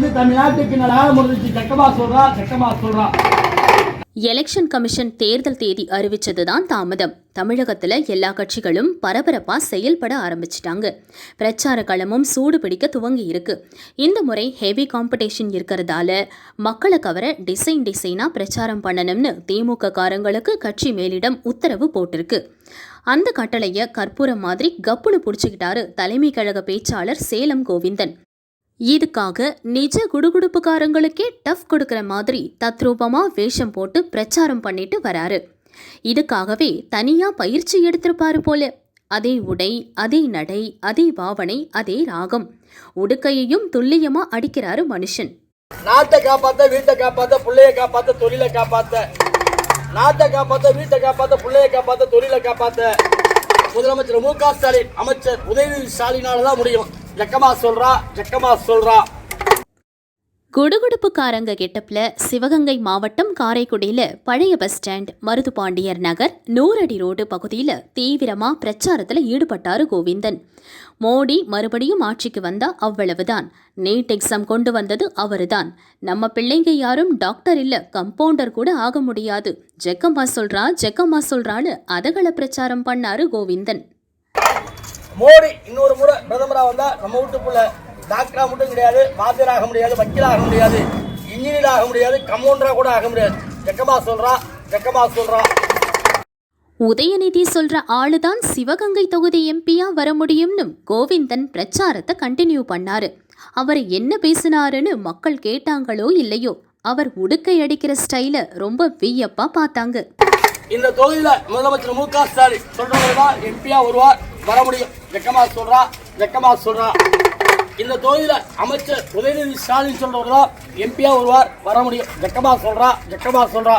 வந்து தமிழ்நாட்டுக்கு நல்லா முடிஞ்சு ஜக்கமா சொல்றா ஜக்கமா சொல்றா? எலெக்ஷன் கமிஷன் தேர்தல் தேதி அறிவிச்சதுதான் தாமதம். தமிழகத்துல எல்லா கட்சிகளும் பரபரப்பா செயல்பட ஆரம்பிச்சிட்டாங்க. பிரச்சார களமும் சூடு பிடிக்க துவங்கி இருக்கு. இந்த முறை ஹெவி காம்படிஷன் இருக்கிறதால மக்களை கவர டிசைன் டிசைனா பிரச்சாரம் பண்ணணும்னு திமுக காரங்களுக்கு கட்சி மேலிடம் உத்தரவு போட்டிருக்கு. அந்த கட்டளைய கற்பூரம் மாதிரி கப்புனு பிடிச்சிக்கிட்டாரு தலைமை கழக பேச்சாளர் சேலம் கோவிந்தன். இதுக்காக நிஜ குடுகுடுப்புக்காரங்களுக்கே டஃப் கொடுக்குற மாதிரி தத்ரூபமா வேஷம் போட்டு பிரச்சாரம் பண்ணிட்டு வராரு. இதுக்காகவே தனியா பயிற்சி எடுத்திருப்பாரு போல. அதே உடை அதே நடை அதே பாவனை அதே ராகம். உடுக்கையையும் துல்லியமா அடிக்கிறாரு மனுஷன். நாட்டை காப்பாத்த வீட்டை காப்பாத்த பிள்ளைய காப்பாத்த தொழிலை காப்பாத்த. நாட்டை காப்பாத்த வீட்டை காப்பாத்த பிள்ளைய காப்பாத்த தொழிலை காப்பாத்த. முதலமைச்சர் மு க ஸ்டாலின் அமைச்சர் உதயநிதி ஸ்டாலினால தான் முடியும். ஜக்கமா சொல்றா ஜக்கமா சொல்றா. குடுகுடுப்புக்காரங்க கெட்டப்ல சிவகங்கை மாவட்டம் காரைக்குடியில பழைய bus stand Maruthupandiyar Nagar road road பகுதியில் தீவிரமா பிரச்சாரத்தில் ஈடுபட்டாரு கோவிந்தன். மோடி மறுபடியும் ஆட்சிக்கு வந்தா அவ்வளவுதான். நீட் எக்ஸாம் கொண்டு வந்தது அவருதான். நம்ம பிள்ளைங்க யாரும் டாக்டர் இல்ல கம்பவுண்டர் கூட ஆக முடியாது. ஜெக்கம்மா சொல்றா ஜெக்கம்மா சொல்றான்னு அதகள பிரச்சாரம் பண்ணாரு கோவிந்தன். மோடி இன்னொரு முறை பிரதமரா வந்தா நம்ம வீட்டுக்குள்ள டாக்டரா மட்டும் கிடையாது வாத்தியர் ஆக முடியாது வக்கீல் ஆக முடியாது இன்ஜினியர் ஆக முடியாது கம்பவுண்டரா கூட ஆக முடியாது. ஜக்கமா சொல்றா ஜக்கமா சொல்றா. உதயநிதி சொல்ற ஆளுதான் சிவகங்கை தொகுதி எம்பியா வர முடியும்னு கோவிந்தன் பிரச்சாரத்தை கண்டினியூ பண்ணாரு. அவர் என்ன பேசினாருன்னு மக்கள் கேட்டாங்களோ இல்லையோ அவர் உடுக்கை அடிக்கிற ஸ்டைல ரொம்ப வியப்பா பார்த்தாங்க. இந்த தொகுதியில முதலமைச்சர் மு க ஸ்டாலின் சொல்றவங்கதான் எம்பியா வருவார். வர முடியும் வெக்கமா சொல்றா வெக்கமா சொல்றா. இந்த தொகுதியில அமைச்சர் உதயநிதி ஸ்டாலின் சொல்றவர்தான் எம்பியா வருவார். வர முடியும் வெக்கமா சொல்றா வெக்கமா சொல்றா.